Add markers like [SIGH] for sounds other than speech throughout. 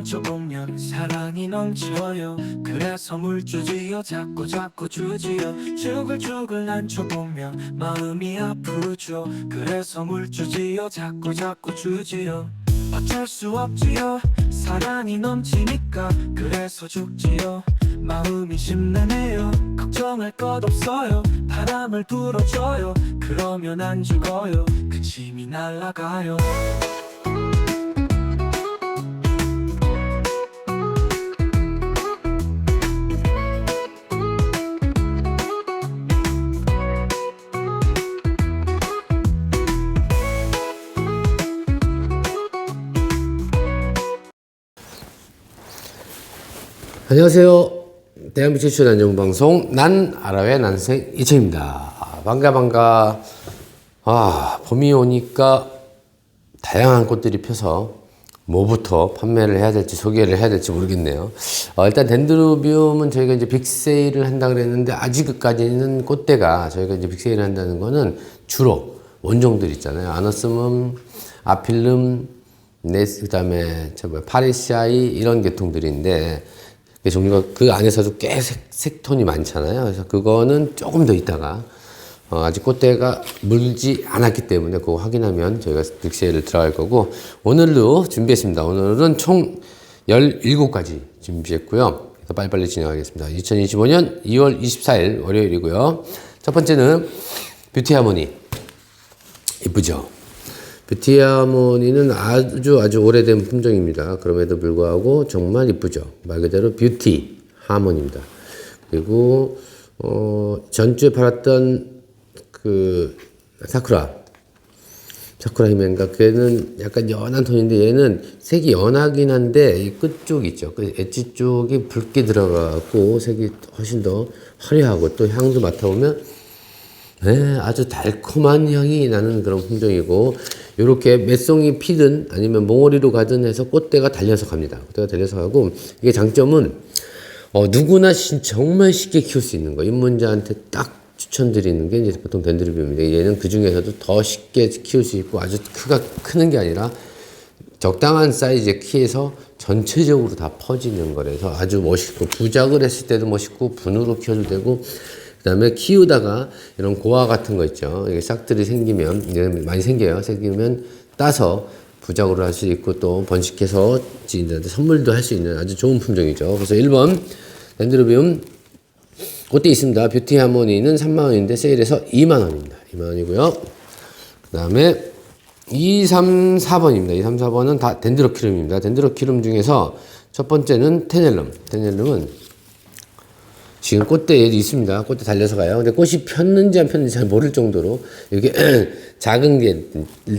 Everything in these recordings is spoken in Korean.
만져보면 사랑이 넘쳐요. 그래서 물 주지요. 자꾸 자꾸 주지요. 죽을죽을 앉혀보면 마음이 아프죠. 그래서 물 주지요. 자꾸 자꾸 주지요. 어쩔 수 없지요. 사랑이 넘치니까 그래서 죽지요. 마음이 심란해요. 걱정할 것 없어요. 바람을 불어줘요. 그러면 안 죽어요. 그 짐이 날아가요 안녕하세요. 최초 안전방송 난 아라의 난생 이채입니다. 반가 반가. 아 봄이 오니까 다양한 꽃들이 펴서 뭐부터 판매를 해야 될지 소개를 해야 될지 모르겠네요. 어, 일단 덴드로비움은 저희가 이제 빅세일을 한다 그랬는데 아직까지는 꽃대가 저희가 이제 빅세일을 한다는 거는 주로 원종들 있잖아요. 아너스멈, 아필름, 네스 그다음에 저 뭐야 파리시아이 이런 계통들인데 그 종류가 그 안에서도 꽤 색, 색톤이 많잖아요. 그래서 그거는 조금 더 있다가 어, 아직 꽃대가 물지 않았기 때문에 그거 확인하면 저희가 득세를 들어갈 거고 오늘도 준비했습니다. 오늘은 총 17가지 준비했고요. 그래서 빨리빨리 진행하겠습니다. 2025년 2월 24일 월요일이고요. 첫 번째는 뷰티 하모니. 이쁘죠? 뷰티 하모니는 아주 아주 오래된 품종입니다. 그럼에도 불구하고 정말 이쁘죠. 말 그대로 뷰티 하모니입니다. 그리고 어, 전주에 팔았던 그 사쿠라 사쿠라 히멘가 걔는 약간 연한 톤인데 얘는 색이 연하긴 한데 이 끝쪽 있죠. 그 엣지 쪽이 붉게 들어가고 색이 훨씬 더 화려하고 또 향도 맡아보면 네, 아주 달콤한 향이 나는 그런 품종이고 이렇게 매송이 피든 아니면 몽어리로 가든 해서 꽃대가 달려서 갑니다. 꽃대가 달려서 가고 이게 장점은 어, 누구나 진- 정말 쉽게 키울 수 있는 거. 입문자한테 딱 추천드리는 게 이제 보통 덴드로비움인데 얘는 그 중에서도 더 쉽게 키울 수 있고 아주 크가 크는 게 아니라 적당한 사이즈의 키에서 전체적으로 다 퍼지는 거라서 아주 멋있고 부작을 했을 때도 멋있고 분으로 키워도 되고 그 다음에 키우다가 이런 고아 같은 거 있죠. 이게 싹들이 생기면 많이 생겨요. 생기면 따서 부작으로 할 수 있고 또 번식해서 선물도 할 수 있는 아주 좋은 품종이죠. 그래서 1번 덴드로비움 꽃대 있습니다. 뷰티 하모니는 3만 원인데 세일해서 2만 원입니다. 2만 원이고요. 그 다음에 2, 3, 4번입니다. 2, 3, 4번은 다 덴드로키름입니다. 덴드로키름 중에서 첫 번째는 테넬름. 테넬름은 지금 꽃대에 있습니다. 꽃대 달려서 가요. 근데 꽃이 폈는지 안 폈는지 잘 모를 정도로 이게 [CLEARS THROAT] 작은 게일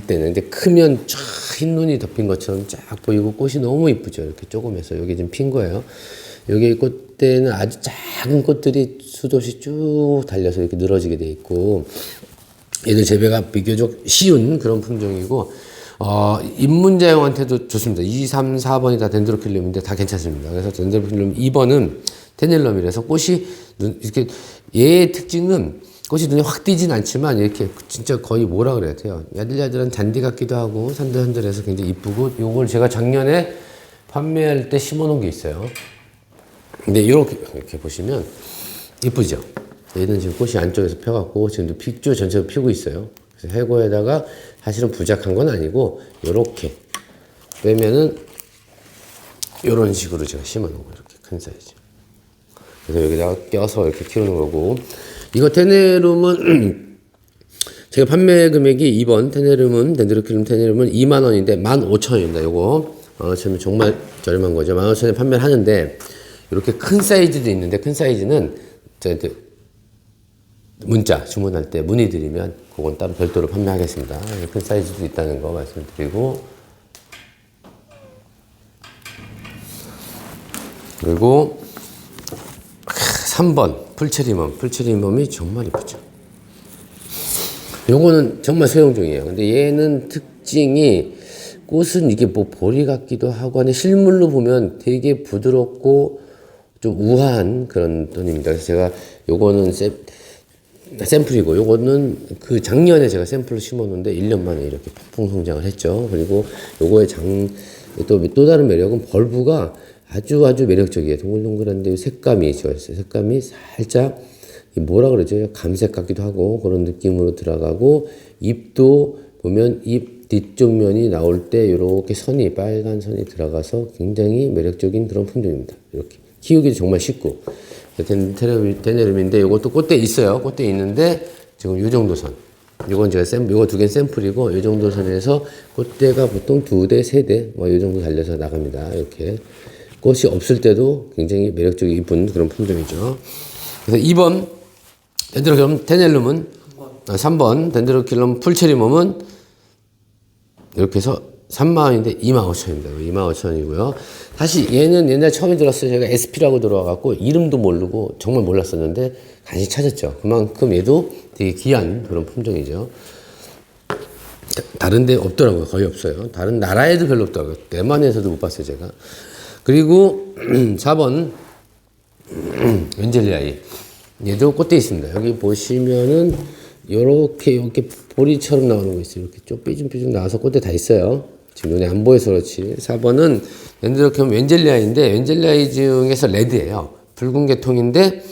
때는 이제 크면 쫙 흰 눈이 덮인 것처럼 쫙 보이고 꽃이 너무 이쁘죠. 이렇게 조금해서 여기 지금 핀 거예요. 여기 꽃대는 아주 작은 꽃들이 수도시 쭉 달려서 이렇게 늘어지게 돼 있고 얘들 재배가 비교적 쉬운 그런 품종이고 어, 입문자용한테도 좋습니다. 2, 3, 4번이 다 덴드로필름인데 다 괜찮습니다. 그래서 덴드로필름 2번은 테넬럼이라서 꽃이 눈, 이렇게 얘의 특징은 꽃이 눈에 확 띄진 않지만 이렇게 진짜 거의 뭐라 그래야 돼요. 야들야들한 잔디 같기도 하고 산들산들해서 굉장히 이쁘고 요걸 제가 작년에 판매할 때 심어 놓은 게 있어요. 근데 이렇게 이렇게 보시면 이쁘죠. 얘는 지금 꽃이 안쪽에서 펴갖고 지금도 픽조 전체로 피고 있어요. 그래서 해고에다가 사실은 부작한 건 아니고 이렇게 빼면은 이런 식으로 제가 심어놓은 거 이렇게 큰 사이즈. 그래서 여기다가 껴서 이렇게 키우는 거고 이거 테네룸은 [CLEARS THROAT] 제가 판매 금액이 2번 테네룸은 덴드로키름 테네룸은 2만 원인데 15,000원입니다. 요거 어, 지금 정말 저렴한 거죠. 15,000원에 판매를 하는데 이렇게 큰 사이즈도 있는데 큰 사이즈는 저한테 문자 주문할 때 문의 드리면 그건 따로 별도로 판매하겠습니다. 큰 사이즈도 있다는 거 말씀드리고 그리고 3번 풀체리멈 풀체리멈이 정말 이쁘죠. 요거는 정말 소형종이에요. 근데 얘는 특징이 꽃은 이게 뭐 보리 같기도 하고 하는 실물로 보면 되게 부드럽고 좀 우아한 그런 톤입니다. 그래서 제가 요거는 샘, 샘플이고 요거는 그 작년에 제가 샘플로 심었는데 1년 만에 이렇게 폭풍 성장을 했죠. 그리고 요거의 장 또, 또 다른 매력은 벌브가 아주 아주 매력적이에요. 동글동글한데 색감이 좋았어요. 색감이 살짝 이 뭐라 그러죠? 감색 같기도 하고 그런 느낌으로 들어가고 입도 보면 입 뒤쪽 면이 나올 때 이렇게 선이 빨간 선이 들어가서 굉장히 매력적인 그런 품종입니다. 이렇게 키우기도 정말 쉽고 테네름인데 이것도 꽃대 있어요. 꽃대 있는데 지금 이 정도 선. 이건 제가 샘, 이거 두 개는 샘플이고 이 정도 선에서 꽃대가 보통 두 대, 세 대, 뭐이 정도 달려서 나갑니다. 이렇게 꽃이 없을 때도 굉장히 매력적이고 이쁜 그런 품종이죠. 그래서 2번 덴드로킬럼 테넬룸은 아, 3번 덴드로킬럼 풀체리mom은 이렇게 해서 3만 원인데 2만 5천입니다. 2만 5천이고요. 사실 얘는 옛날 처음에 들었어요. 제가 SP라고 들어와갖고 이름도 모르고 정말 몰랐었는데 간신히 찾았죠. 그만큼 얘도 되게 귀한 그런 품종이죠. 다른 데 없더라고요. 거의 없어요. 다른 나라에도 별로 없더라고요. 대만에서도 못 봤어요, 제가. 그리고 [CLEARS THROAT] 4번 웬젤리아이. [CLEARS THROAT] 얘도 꽃대 있습니다. 여기 보시면은 요렇게 이렇게 보리처럼 나오는 거 있어요. 이렇게 좀 삐죽삐죽 나와서 꽃대 다 있어요. 지금 눈에 안 보여서 그렇지. 4번은 렌드로캠 웬젤리아인데 웬젤리아이 중에서 레드예요. 붉은 계통인데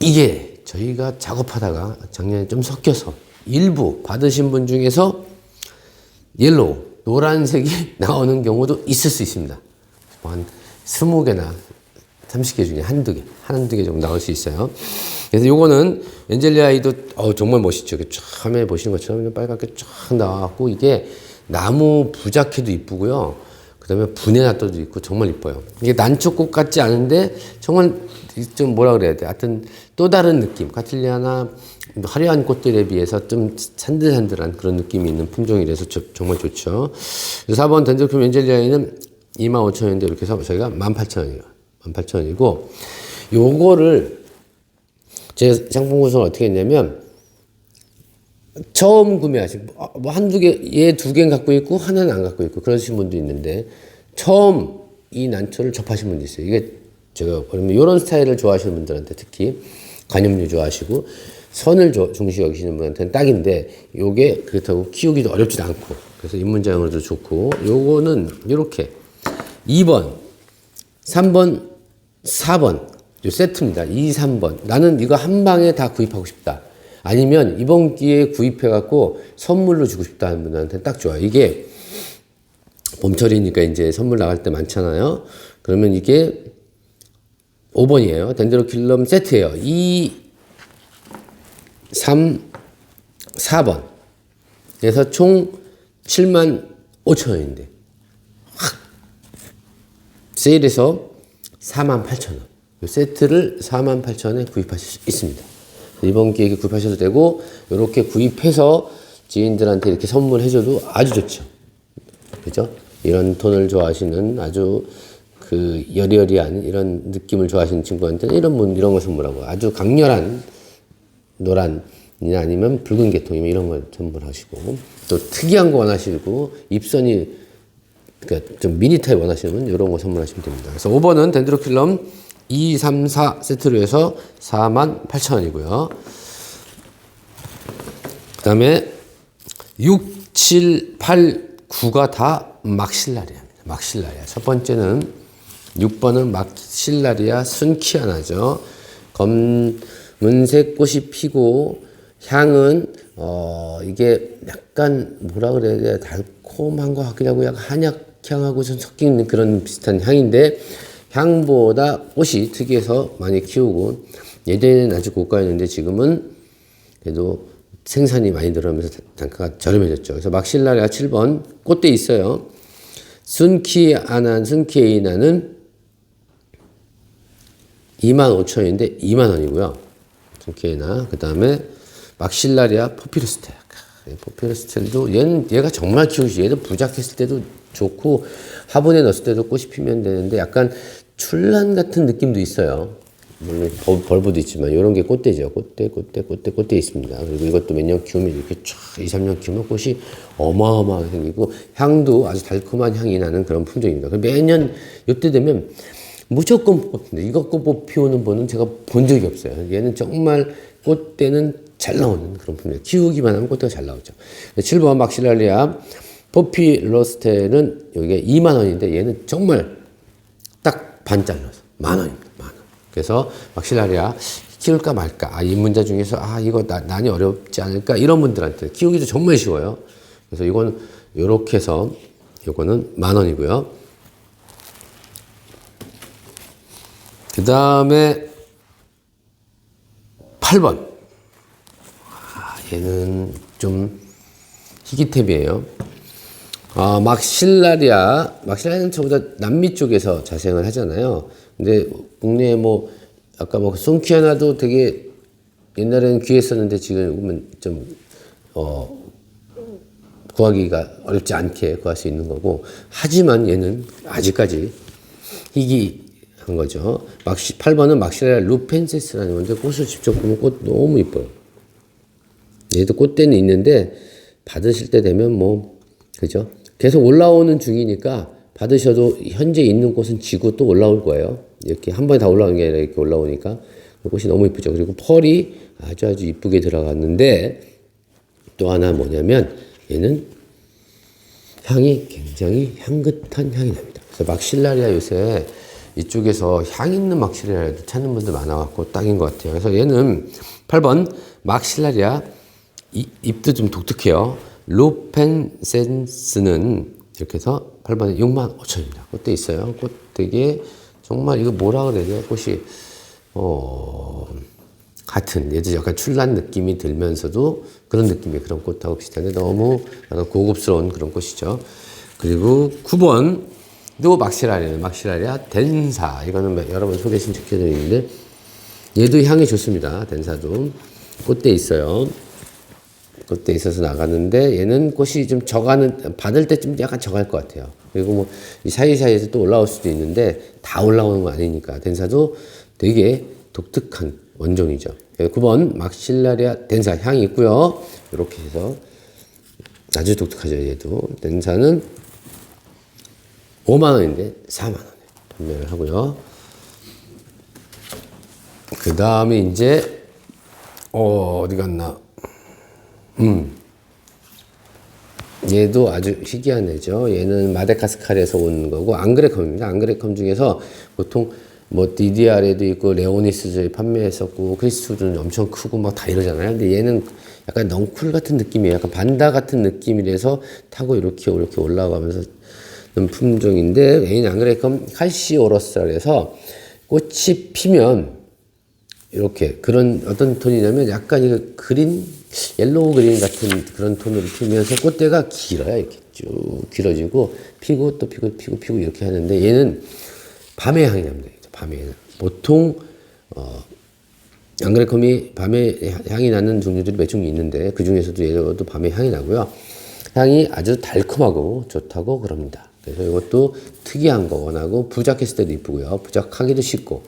이게 저희가 작업하다가 작년에 좀 섞여서 일부 받으신 분 중에서 옐로우, 노란색이 [LAUGHS] 나오는 경우도 있을 수 있습니다. 뭐한 20개나 30개 중에 한두 개, 한두 개 정도 나올 수 있어요. 그래서 요거는 엔젤리아이도 어, 정말 멋있죠. 화면에 보시는 것처럼 빨갛게 쫙 나와갖고 이게 나무 부자케도 이쁘고요. 그 다음에 분해 낫도도 있고 정말 이뻐요. 이게 난초꽃 같지 않은데 정말 좀 뭐라 그래야 돼. 하여튼 또 다른 느낌. 카틸리아나 화려한 꽃들에 비해서 좀 산들산들한 그런 느낌이 있는 품종이라서 저- 정말 좋죠. 그래서 4번 덴젤큐 엔젤리아이는 25,000원인데 이렇게 해서 저희가 18,000원이에요. 18,000원이고 요거를 제가 상품 구성을 어떻게 했냐면 처음 구매하신 뭐, 뭐 한두 개, 얘 두 개는 갖고 있고 하나는 안 갖고 있고 그러신 분도 있는데 처음 이 난초를 접하신 분도 있어요. 이게 제가 그러면 이런 스타일을 좋아하시는 분들한테 특히 관염류 좋아하시고 선을 조- 중시 여기시는 분한테는 딱인데 요게 그렇다고 키우기도 어렵지도 않고 그래서 입문자용으로도 좋고 요거는 이렇게 2번, 3번, 4번 요 세트입니다. 2, 3번. 나는 이거 한 방에 다 구입하고 싶다. 아니면 이번 기회에 구입해 갖고 선물로 주고 싶다 하는 분한테 딱 좋아요. 이게 봄철이니까 이제 선물 나갈 때 많잖아요. 그러면 이게 5번이에요. 덴드로킬럼 세트예요. 2, 3, 4번. 그래서 총 7만 5천 원인데 세일해서 4만 8천 원. 이 세트를 4만 8천 원에 구입하실 수 있습니다. 이번 기회에 구입하셔도 되고 이렇게 구입해서 지인들한테 이렇게 선물해줘도 아주 좋죠. 그죠? 이런 톤을 좋아하시는 아주 그 여리여리한 이런 느낌을 좋아하시는 친구한테는 이런 분 이런 거 선물하고 아주 강렬한 노란이나 아니면 붉은 계통이면 이런 걸 선물하시고 또 특이한 거 원하시고 입선이 그러니까 좀 미니 타입 원하시는 이런 거 선물하시면 됩니다. 그래서 5번은 덴드로킬럼 2, 3, 4 세트로 해서 4만 8천 원이고요. 그 다음에 6, 7, 8, 9가 다 막실라리아입니다. 막실라리아. 첫 번째는 6번은 막실라리아 순키아나죠. 검 은색 꽃이 피고 향은 어 이게 약간 뭐라 그래야 돼 달콤한 것 같기도 하고 약간 한약 향하고 좀 섞이는 그런 비슷한 향인데 향보다 꽃이 특이해서 많이 키우고 예전에는 아주 고가였는데 지금은 그래도 생산이 많이 늘어나면서 단가가 저렴해졌죠. 그래서 막실라리아 7번 꽃대 있어요. 순키아난 순키에이나는 2만 5천원인데 2만 원이고요. 순키에이나 그 다음에 막실라리아 포피루스텔. 포피루스텔도 얘는 얘가 정말 쉬워. 얘도 부작했을 때도 좋고 화분에 넣었을 때도 꽃이 피면 되는데 약간 출란 같은 느낌도 있어요. 물론 벌- 벌브도 있지만 이런 게 꽃대죠. 꽃대, 꽃대, 꽃대, 꽃대 있습니다. 그리고 이것도 몇 년 키우면 이렇게 쫙 2, 3년 키우면 꽃이 어마어마하게 생기고 향도 아주 달콤한 향이 나는 그런 품종입니다. 매년 이때 되면 무조건 뽑는데 이거 꽃 피우는 분은 제가 본 적이 없어요. 얘는 정말 꽃대는 잘 나오는 그런 품이에요. 키우기만 하면 꽃대가 잘 나오죠. 7번 막실랄리아 포피 러스테는 여기가 2만 원인데 얘는 정말 딱 반 잘라서 만 원입니다. 만 원. 그래서 막실라리아 키울까 말까. 아, 입문자 중에서 아 이거 나, 난이 어렵지 않을까 이런 분들한테 키우기도 정말 쉬워요. 그래서 이건 요렇게 해서 요거는 만 원이고요. 그 다음에 8번. 아, 얘는 좀 희귀템이에요. 아, 막실라리아, 막실라리아는 저보다 남미 쪽에서 자생을 하잖아요. 근데 국내에 뭐, 아까 뭐, 송키아나도 되게 옛날에는 귀했었는데 지금은 좀, 어, 구하기가 어렵지 않게 구할 수 있는 거고, 하지만 얘는 아직까지 희귀 한 거죠. 막시, 8번은 막실라리아 루펜세스라는 건데, 꽃을 직접 보면 꽃 너무 이뻐요. 얘도 꽃대는 있는데 받으실 때 되면 뭐 그죠? 계속 올라오는 중이니까 받으셔도 현재 있는 꽃은 지고 또 올라올 거예요. 이렇게 한 번에 다 올라오는 게 아니라 이렇게 올라오니까 꽃이 너무 이쁘죠. 그리고 펄이 아주 아주 이쁘게 들어갔는데 또 하나 뭐냐면 얘는 향이 굉장히 향긋한 향이 납니다. 그래서 막실라리아 요새 이쪽에서 향 있는 막실라리아 찾는 분들 많아갖고 딱인 것 같아요. 그래서 얘는 8번 막실라리아 이, 잎도 좀 독특해요. 로펜센스는 이렇게 해서 8번에 6만 5천입니다. 꽃대 있어요. 꽃대기에 정말 이거 뭐라 그래야 돼요? 꽃이 어 같은 얘도 약간 출란 느낌이 들면서도 그런 느낌의 그런 꽃하고 비슷한데 너무 고급스러운 그런 꽃이죠. 그리고 9번 도 막시라리아, 막시라리아 덴사 이거는 여러 번 소개 신청해드리는데 얘도 향이 좋습니다. 덴사도 꽃대 있어요. 꽃대 있어서 나가는데 얘는 꽃이 좀 져가는 받을 때 좀 약간 져갈 것 같아요. 그리고 뭐 이 사이사이에서 또 올라올 수도 있는데 다 올라오는 거 아니니까 덴사도 되게 독특한 원종이죠. 9번 막실라리아 덴사 향이 있고요. 이렇게 해서 아주 독특하죠. 얘도 덴사는 5만 원인데 4만 원에 판매를 하고요. 그 다음에 이제 어, 어디 갔나? 음. 얘도 아주 희귀한 애죠. 얘는 마데카스카르에서 온 거고 앙그레컴입니다. 앙그레컴 중에서 보통 뭐 DDR에도 있고 레오니스를 판매했었고 크리스투드는 엄청 크고 막 다 이러잖아요. 근데 얘는 약간 넝쿨 같은 느낌이에요. 약간 반다 같은 느낌이라서 타고 이렇게 이렇게 올라가면서 는 품종인데 얘는 앙그레컴 칼시오러스라 해서 꽃이 피면 이렇게 그런 어떤 톤이냐면 약간 이거 그린 옐로우 그린 같은 그런 톤으로 피면서 꽃대가 길어요. 이렇게 쭉 길어지고 피고 또 피고 피고 피고 이렇게 하는데 얘는 밤에 향이 납니다. 밤에 보통 어 앙그레컴이 밤에 향이 나는 종류들이 몇 종류 있는데 그 중에서도 얘도 밤에 향이 나고요. 향이 아주 달콤하고 좋다고 그럽니다 그래서 이것도 특이한 거 원하고 부작했을 때도 이쁘고요 부작하기도 쉽고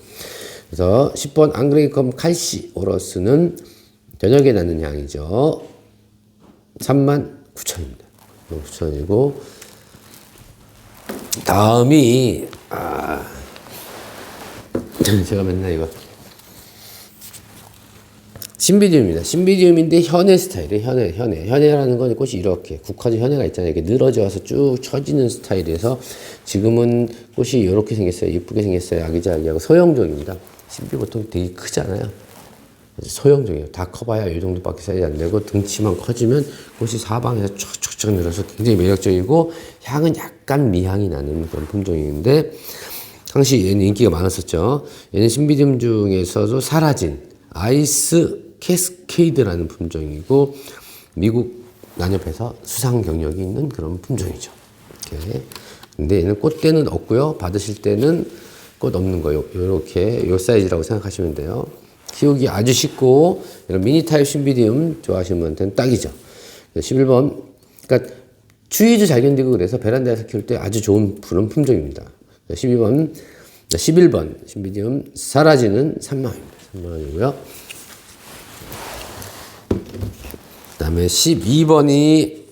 그래서 10번 앙그레이컴 칼시 오러스는 저녁에 나는 향이죠. 3만 9천입니다. 9천이고 다음이 아 [LAUGHS] 제가 맨날 이거 신비디움입니다. 신비디움인데 현해 스타일이에요. 현해, 현해. 현해라는 건 꽃이 이렇게 국화주 현해가 있잖아요. 이렇게 늘어져서 쭉 처지는 스타일에서 지금은 꽃이 이렇게 생겼어요. 이쁘게 생겼어요. 아기자기하고 소형종입니다. 신비 보통 되게 크잖아요. 소형종이에요. 다 커봐야 이 정도밖에 사이즈 안 되고 등치만 커지면 꽃이 사방에서 쫙쫙쫙 늘어서 굉장히 매력적이고 향은 약간 미향이 나는 그런 품종인데 당시 얘는 인기가 많았었죠. 얘는 신비디움 중에서도 사라진 아이스 캐스케이드라는 품종이고 미국 난협에서 수상 경력이 있는 그런 품종이죠. 이렇게. 근데 얘는 꽃대는 없고요. 받으실 때는 꽃 없는 거요. 요렇게 요 사이즈라고 생각하시면 돼요. 키우기 아주 쉽고 이런 미니 타입 신비디움 좋아하시는 분한테는 딱이죠. 11번 그러니까 추위도 잘 견디고 그래서 베란다에서 키울 때 아주 좋은 그런 품종입니다. 12번 11번 신비디움 사라지는 3만 원입니다. 3만 원이고요. 그 다음에 12번이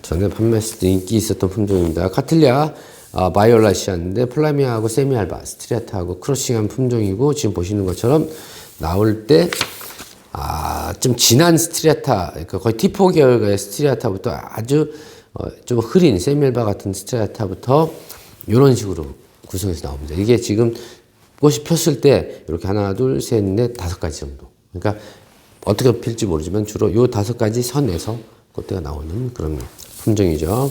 전에 판매했을 때 인기 있었던 품종입니다. 카틀리아 아, 바이올라시아인데 플라미아하고 세미알바, 스트레아트하고 크로싱한 품종이고 지금 보시는 것처럼 나올 때 아, 아, 좀 진한 스트리아타, 그러니까 거의 티포 계열의 스트리아타부터 아주 어, 좀 흐린 세밀바 같은 스트리아타부터 이런 식으로 구성해서 나옵니다. 이게 지금 꽃이 폈을 때 이렇게 하나, 둘, 셋, 넷, 다섯 가지 정도. 그러니까 어떻게 필지 모르지만 주로 요 다섯 가지 선에서 꽃대가 나오는 그런 품종이죠.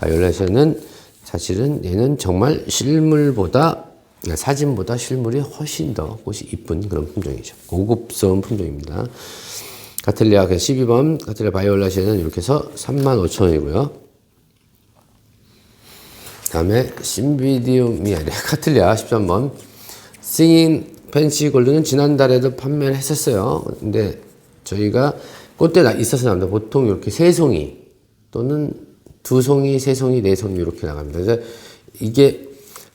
바이올렛은 사실은 얘는 정말 실물보다 사진보다 실물이 훨씬 더 꽃이 이쁜 그런 품종이죠. 고급스러운 품종입니다. 카틀리아 12번 카틀리아 바이올렛은 이렇게 해서 35,000원이고요. 다음에 신비디움이 아니라 카틀리아 13번 싱인 펜시 골드는 지난달에도 판매를 했었어요. 근데 저희가 꽃대가 있어서 나옵니다. 보통 이렇게 세 송이 또는 두 송이, 세 송이, 네 송이 이렇게 나갑니다. 그래서 이게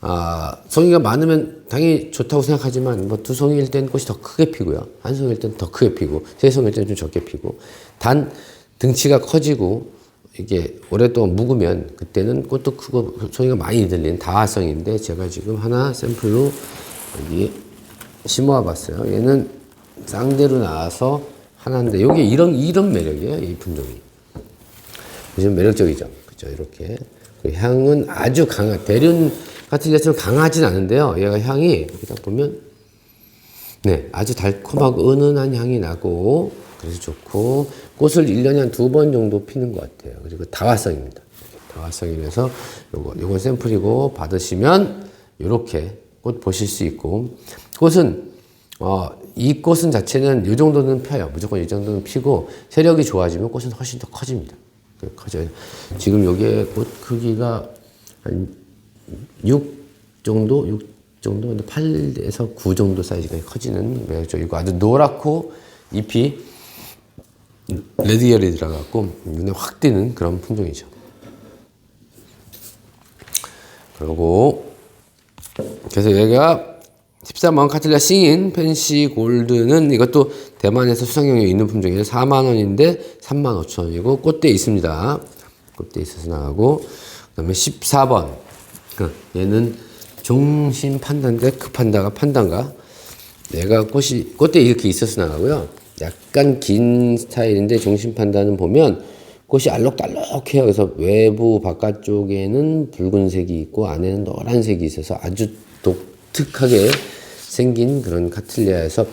아, 송이가 많으면 당연히 좋다고 생각하지만 뭐 두 송이일 땐 꽃이 더 크게 피고요. 한 송이일 땐 더 크게 피고 세 송이일 땐 좀 적게 피고 단 등치가 커지고 이게 오랫동안 묵으면 그때는 꽃도 크고 송이가 많이 들리는 다화성인데 제가 지금 하나 샘플로 여기 심어와 봤어요. 얘는 쌍대로 나와서 하나인데 여기 이런 이런 매력이에요. 이 품종이. 좀 매력적이죠. 그죠? 이렇게 그 향은 아주 강한 대륜 카틸리아처럼 강하진 않은데요. 얘가 향이 딱 보면 네 아주 달콤하고 은은한 향이 나고 그래서 좋고 꽃을 1년에 한 두 번 정도 피는 것 같아요. 그리고 다화성입니다. 다화성이라서 요거 요건 샘플이고 받으시면 이렇게 꽃 보실 수 있고 꽃은 어, 이 꽃은 자체는 이 정도는 펴요. 무조건 이 정도는 피고 세력이 좋아지면 꽃은 훨씬 더 커집니다. 그 커져요. 지금 여기에 꽃 크기가 한 6 정도, 6 정도, 근데 8에서 9 정도 사이즈가 커지는 매력적이고 아주 노랗고 잎이 레드 계열이 들어갔고 눈에 확 띄는 그런 품종이죠. 그리고 그래서 얘가 13번 카틸라 싱인 펜시 골드는 이것도 대만에서 수상용이 있는 품종이에요. 4만 원인데 3만 5천 원이고 꽃대 있습니다. 꽃대 있어서 나가고 그 다음에 14번 그 얘는 종심 판다인데 그 판다가 판단가 얘가 꽃이 꽃대 이렇게 있어서 나가고요. 약간 긴 스타일인데 종심 판다는 보면 꽃이 알록달록해요. 그래서 외부 바깥쪽에는 붉은색이 있고 안에는 노란색이 있어서 아주 독특하게 생긴 그런 카틀리아에서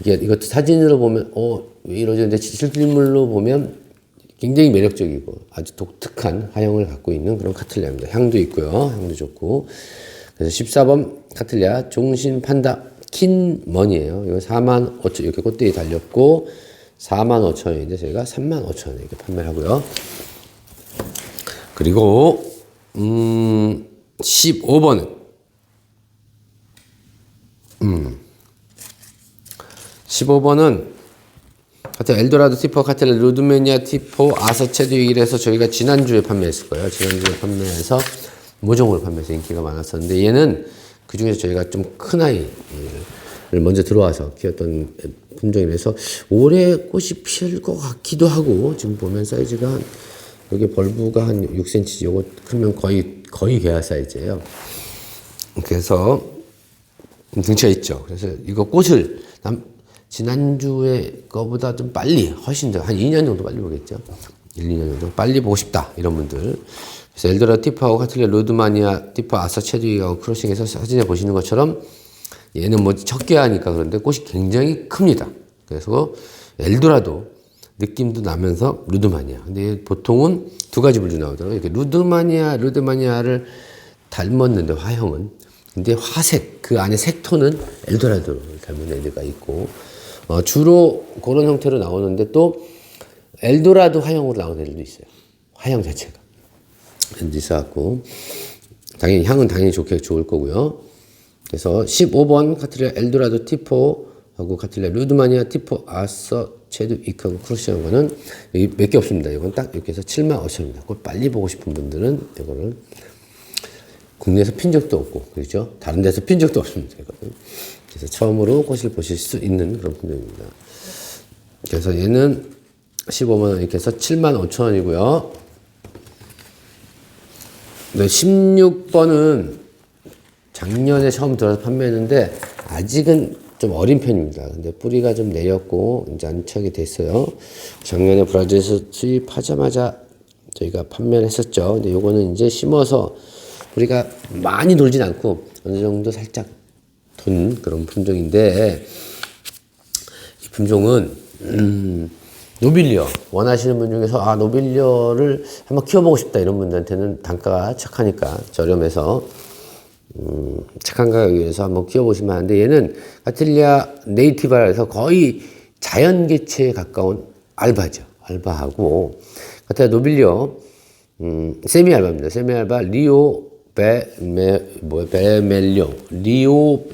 이게 이것도 사진으로 보면 어 왜 이러지? 근데 실물로 보면 굉장히 매력적이고 아주 독특한 화형을 갖고 있는 그런 카틀리아입니다. 향도 있고요. 향도 좋고. 그래서 14번 카틀리아 종신 판다 킨 머니예요. 이거 4만 5천 이렇게 꽃대기 달렸고 4만 5천 원인데 저희가 3만 5천 원 이렇게 판매를 하고요. 그리고 음 15번은 15번은 하여튼 엘도라도 티포 카텔라 루드메니아 티포 아서체드 위기에서 저희가 지난주에 판매했을 거예요. 지난주에 판매해서 모종으로 판매해서 인기가 많았었는데 얘는 그 중에서 저희가 좀 큰 아이를 먼저 들어와서 키웠던 품종이라서 올해 꽃이 필것 같기도 하고 지금 보면 사이즈가 여기 벌브가 한 6cm 요거 크면 거의 거의 개화 사이즈예요. 그래서 등치가 있죠. 그래서 이거 꽃을 남, 지난주에 거보다 좀 빨리, 훨씬 더, 한 2년 정도 빨리 보겠죠. 1, 2년 정도 빨리 보고 싶다. 이런 분들. 그래서 엘드라 티프하고 카틀리아 로드마니아 티프 아사 체드위하고 크로싱해서 사진에 보시는 것처럼 얘는 뭐 적게 하니까 그런데 꽃이 굉장히 큽니다. 그래서 엘도라도 느낌도 나면서 루드마니아. 근데 보통은 두 가지 분류 나오더라고요. 이렇게 루드마니아, 루드마니아를 닮았는데 화형은. 근데 화색, 그 안에 색톤은 엘도라도를 닮은 애들가 있고, 어, 주로 그런 형태로 나오는데 또 엘도라도 화형으로 나오는 애들도 있어요. 화형 자체가. 애들도 있어갖고, 당연히 향은 당연히 좋게 좋을 거고요. 그래서 15번 카틀리아 엘도라도 티포하고 카틀리아 루드마니아 티포 아서 체드 이크하고 크루시한 거는 여기 몇 개 없습니다. 이건 딱 이렇게 해서 7만 5천입니다. 그걸 빨리 보고 싶은 분들은 이거를 국내에서 핀 적도 없고 그렇죠? 다른 데서 핀 적도 없습니다. 그래서 처음으로 꽃을 보실 수 있는 그런 품종입니다. 그래서 얘는 15만 원 이렇게 해서 7만 5천 원이고요. 네, 16번은 작년에 처음 들어서 판매했는데 아직은 좀 어린 편입니다. 근데 뿌리가 좀 내렸고 이제 안착이 됐어요. 작년에 브라질에서 수입하자마자 저희가 판매를 했었죠. 근데 요거는 이제 심어서 뿌리가 많이 돌진 않고 어느 정도 살짝 돈 그런 품종인데 이 품종은 음, 노빌리어 원하시는 분 중에서 아 노빌리어를 한번 키워보고 싶다 이런 분들한테는 단가가 착하니까 저렴해서 음, 착한 가격에서 한번 키워보시면 하는데 얘는 카틸리아 네이티브라 해서 거의 자연 개체에 가까운 알바죠. 알바하고 카틸리아 노빌리어 음, 세미 알바입니다. 세미 알바 리오 베메 뭐 베멜료 리오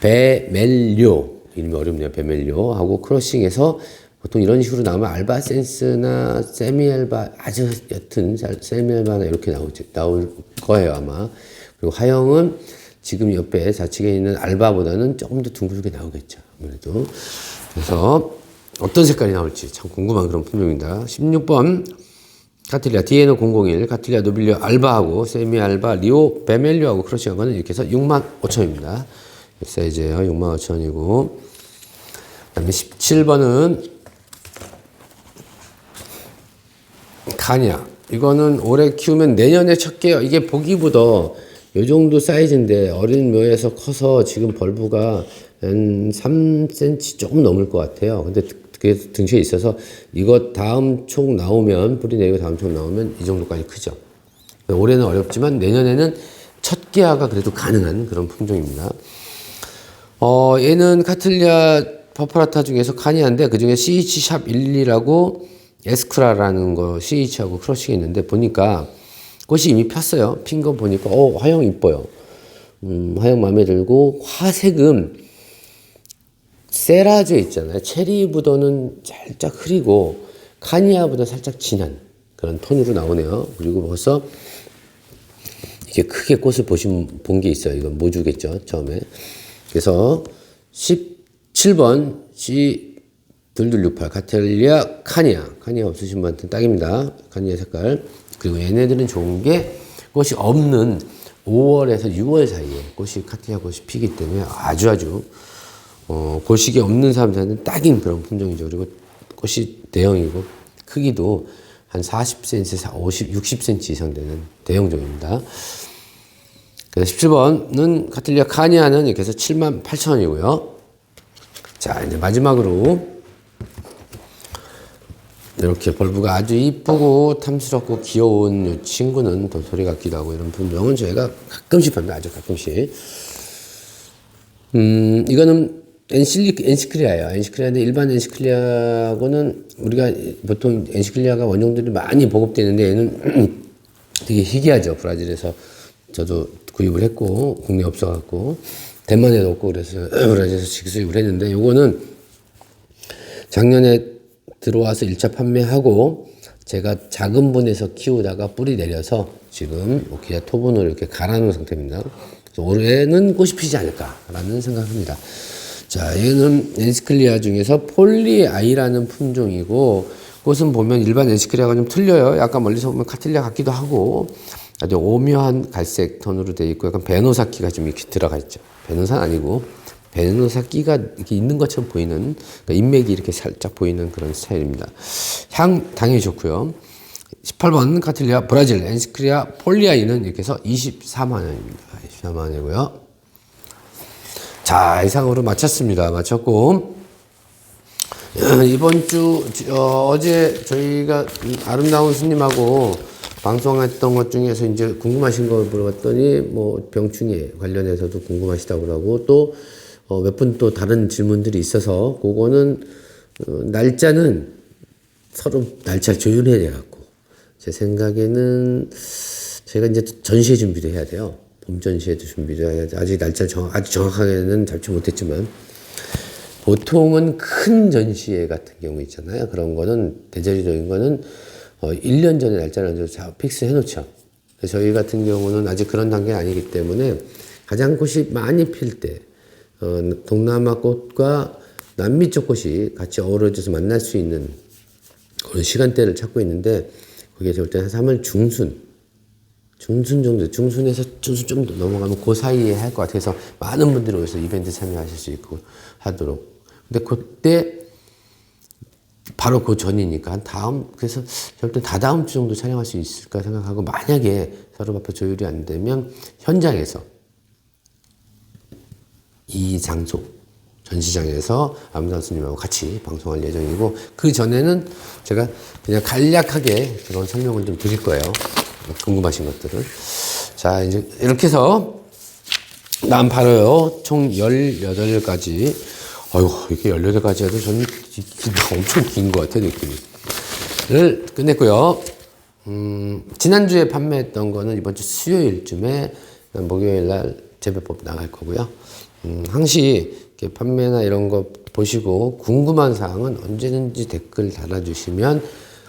베멜료 이름이 어렵네요. 베멜료 하고 크로싱해서 보통 이런 식으로 나오면 알바 센스나 세미 알바 아주 살- 세미 알바나 이렇게 나오지 나올 거예요 아마. 그리고 하영은 지금 옆에 좌측에 있는 알바보다는 조금 더 둥글게 나오겠죠 아무래도. 그래서 어떤 색깔이 나올지 참 궁금한 그런 품종입니다. 16번 카틸리아 뒤에는 001 카틸리아 노빌리오 알바하고 세미 알바 리오 베멜리오하고 거는 이렇게 해서 6만 5천입니다. 사이즈예요. 6만 5천이고 그다음에 17번은 카냐 이거는 올해 키우면 내년에 쳤게요. 이게 보기보다 요 정도 사이즈인데 어린 묘에서 커서 지금 벌브가 한 3cm 조금 넘을 것 같아요. 근데 그게 등치에 있어서 이거 다음 총 나오면 뿌리 내고 다음 총 나오면 이 정도까지 크죠. 올해는 어렵지만 내년에는 첫 개화가 그래도 가능한 그런 품종입니다. 어, 얘는 카틀리아 퍼퍼라타 중에서 카니아인데 그 중에 CH샵 11이라고 에스크라라는 거 CH하고 크러쉬가 있는데 보니까 꽃이 이미 폈어요. 핀거 보니까 어, 화형 이뻐요. 음, 화형 마음에 들고 화색은 세라조 있잖아요. 체리보다는 살짝 흐리고 카니아보다 살짝 진한 그런 톤으로 나오네요. 그리고 벌써 이렇게 크게 꽃을 보신 본 게 있어요. 이건 모주겠죠. 처음에. 그래서 17번 C 둘둘68 카텔리아 카니아 카니아 없으신 분한테 딱입니다. 카니아 색깔. 그리고 얘네들은 좋은 게 꽃이 없는 5월에서 6월 사이에 꽃이 카티아 꽃이 피기 때문에 아주 아주 어, 골식이 없는 사람들한테는 딱인 그런 품종이죠. 그리고 꽃이 대형이고 크기도 한 40cm, 50, 60cm 이상 되는 대형종입니다. 그래서 17번은 카틀리아 카니아는 이렇게 해서 7만 8천 원이고요. 자, 이제 마지막으로 이렇게 벌브가 아주 이쁘고 탐스럽고 귀여운 이 친구는 도토리 같기도 하고 이런 품종은 저희가 가끔씩 팝니다. 아주 가끔씩. 음, 이거는 엔실리, 엔시클리아예요. 엔시클리아인데 일반 엔시클리아하고는 우리가 보통 엔시클리아가 원종들이 많이 보급되는데 얘는 [CLEARS THROAT] 되게 희귀하죠. 브라질에서 저도 구입을 했고 국내 없어갖고 대만에도 없고 그래서 [CLEARS THROAT] 브라질에서 직수입을 했는데 요거는 작년에 들어와서 1차 판매하고 제가 작은 분에서 키우다가 뿌리 내려서 지금 뭐 기아 토분으로 이렇게 갈아놓은 상태입니다. 그래서 올해는 꽃이 피지 않을까라는 생각합니다. 자, 얘는 엔시클리아 중에서 폴리아이라는 품종이고 꽃은 보면 일반 엔시클리아가 좀 틀려요. 약간 멀리서 보면 카틸리아 같기도 하고 아주 오묘한 갈색 톤으로 되어 있고 약간 베노사키가 좀 이렇게 들어가 있죠. 베노사는 아니고 베노사키가 이렇게 있는 것처럼 보이는 그러니까 인맥이 이렇게 살짝 보이는 그런 스타일입니다. 향 당연히 좋고요. 18번 카틸리아 브라질 엔시클리아 폴리아이는 이렇게 해서 24만 원입니다. 24만 원이고요. 자, 이상으로 마쳤습니다. 마쳤고, 이번 주, 어, 어제 저희가 아름다운 스님하고 방송했던 것 중에서 이제 궁금하신 거 물어봤더니, 뭐, 병충해 관련해서도 궁금하시다고 그러고, 또, 어, 몇분 또 다른 질문들이 있어서, 그거는, 어, 날짜는 서로 날짜를 조율해야 돼갖고, 제 생각에는 저희가 이제 전시회 준비도 해야 돼요. 봄 전시회도 준비도 해야 돼. 아직 날짜를 정, 아직 정확하게는 잡지 못했지만 보통은 큰 전시회 같은 경우 있잖아요. 그런 거는 대대적인 거는 어, 1년 전에 날짜를 먼저 자- 픽스 해 놓죠. 그래서 저희 같은 경우는 아직 그런 단계가 아니기 때문에 가장 꽃이 많이 필 때, 어, 동남아 꽃과 남미 쪽 꽃이 같이 어우러져서 만날 수 있는 그런 시간대를 찾고 있는데 그게 볼 때한 3월 중순 중순 정도, 중순에서 중순 좀 더 넘어가면 그 사이에 할 것 같아서 많은 분들이 오셔서 이벤트 참여하실 수 있고 하도록. 근데 그때 바로 그 전이니까 한 다음 그래서 절대 다다음 주 정도 촬영할 수 있을까 생각하고 만약에 서로 앞에 조율이 안 되면 현장에서 이 장소 전시장에서 암산 스님하고 같이 방송할 예정이고 그 전에는 제가 그냥 간략하게 그런 설명을 좀 드릴 거예요. 궁금하신 것들을. 자, 이제 이렇게 해서 난 바로요. 총 18가지. 어휴, 이렇게 18가지 해도 저는 엄청 긴 것 같아요, 느낌이. 를 끝냈고요. 음, 지난주에 판매했던 거는 이번 주 수요일쯤에 목요일 날 재배법 나갈 거고요. 음, 항시 이렇게 판매나 이런 거 보시고 궁금한 사항은 언제든지 댓글 달아주시면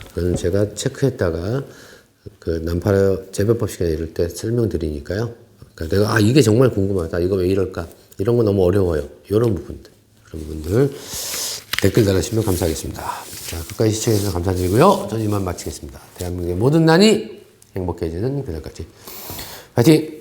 그거는 제가 체크했다가 그 난파라 재배법 시간에 이럴 때 설명드리니까요. 그러니까 내가 아 이게 정말 궁금하다. 이거 왜 이럴까? 이런 거 너무 어려워요. 이런 부분들. 그런 부분들 댓글 달아주시면 감사하겠습니다. 자, 끝까지 시청해주셔서 감사드리고요. 저는 이만 마치겠습니다. 대한민국의 모든 난이 행복해지는 그날까지. 파이팅!